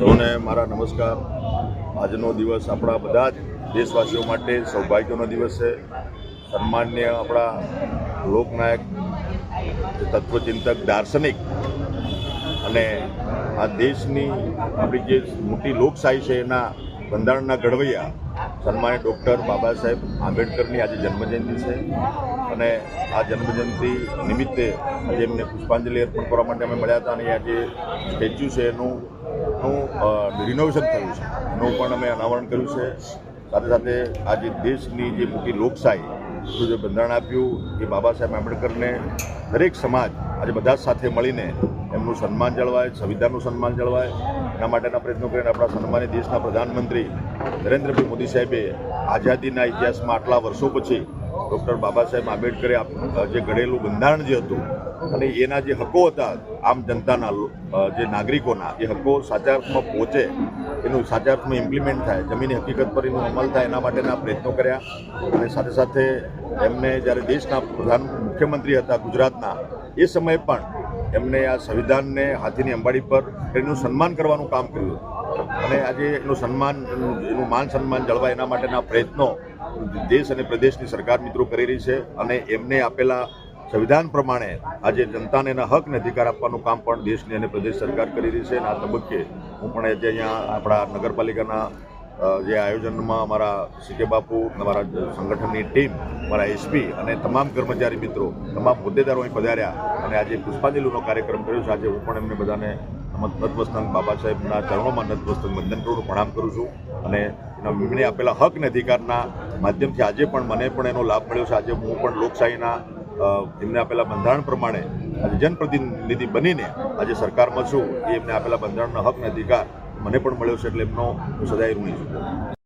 સૌને મારા નમસ્કાર. આજનો દિવસ આપણા બધા જ દેશવાસીઓ માટે સૌભાગ્યનો દિવસ છે. સન્માન્ય આપણા લોકનાયક, તત્વચિંતક, દાર્શનિક અને આ દેશની આપણી જે મોટી લોકશાહી છે એના બંધારણના ઘડવૈયા સન્માન્ય ડૉક્ટર બાબા સાહેબ આંબેડકરની આજે જન્મજયંતિ છે. અને આ જન્મજયંતિ નિમિત્તે આજે એમને પુષ્પાંજલિ અર્પણ કરવા માટે અમે મળ્યા હતા અને આ જે સ્ટેચ્યુ છે એનું નું રિનોવેશન થયું છે. એનું પણ અમે અનાવરણ કર્યું છે. સાથે સાથે આજે દેશની જે મોટી લોકશાહી જે બંધારણ આપ્યું એ બાબા સાહેબ આંબેડકરને દરેક સમાજ આજે બધા સાથે મળીને એમનું સન્માન જળવાય, સંવિધાનનું સન્માન જળવાય. એના માટેના પ્રયત્નો કરીને આપણા સન્માનિત દેશના પ્રધાનમંત્રી નરેન્દ્રભાઈ મોદી સાહેબે આઝાદીના ઇતિહાસમાં આટલા વર્ષો પછી ડૉક્ટર બાબા સાહેબ આંબેડકરે જે ઘડેલું બંધારણ જે હતું, અને એના જે હકો હતા આમ જનતાના જે નાગરિકોના, એ હકો સાચા અર્થમાં પહોંચે, એનું સાચા અર્થમાં ઇમ્પ્લિમેન્ટ થાય, જમીની હકીકત પર એનો અમલ થાય, એના માટેના પ્રયત્નો કર્યા, અને સાથે સાથે એમને જ્યારે દેશના પ્રધાન મુખ્યમંત્રી હતા ગુજરાતના, એ સમયે પણ એમને આ સંવિધાનને હાથીની અંબાડી પર એનું સન્માન કરવાનું કામ કર્યું. અને આજે એનું સન્માન, એનું માન સન્માન જળવાય એના માટેના પ્રયત્નો દેશ અને પ્રદેશની સરકાર મિત્રો કરી રહી છે અને એમને આપેલા સંવિધાન પ્રમાણે આજે જનતાને એના હક અને અધિકાર આપવાનું કામ પણ દેશની અને પ્રદેશ સરકાર કરી રહી છે અને આ તબક્કે હું પણ આજે અહીંયા આપણા નગરપાલિકાના જે આયોજનમાં અમારા સીકે બાપુ, અમારા સંગઠનની ટીમ, અમારા એસપી અને તમામ કર્મચારી મિત્રો, તમામ હોદ્દેદારો અહીં પધાર્યા અને આજે પુષ્પાંજલિનો કાર્યક્રમ કર્યો છે. આજે હું પણ એમને બધાને નતવસ્તંગ બાબા સાહેબના ચરણોમાં નતવસ્તંગ વંદન કરું, પ્રણામ કરું છું અને એમને આપેલા હક અને અધિકારના માધ્યમથી આજે પણ મને પણ એનો લાભ મળ્યો છે. આજે હું પણ લોકશાહીના એમને આપેલા બંધારણ પ્રમાણે આજે જનપ્રતિનિધિ બનીને આજે સરકારમાં છું. એ એમને આપેલા બંધારણના હક અને અધિકાર મને પણ મળ્યો છે એટલે એમનો હું સદાય ઋણી છું.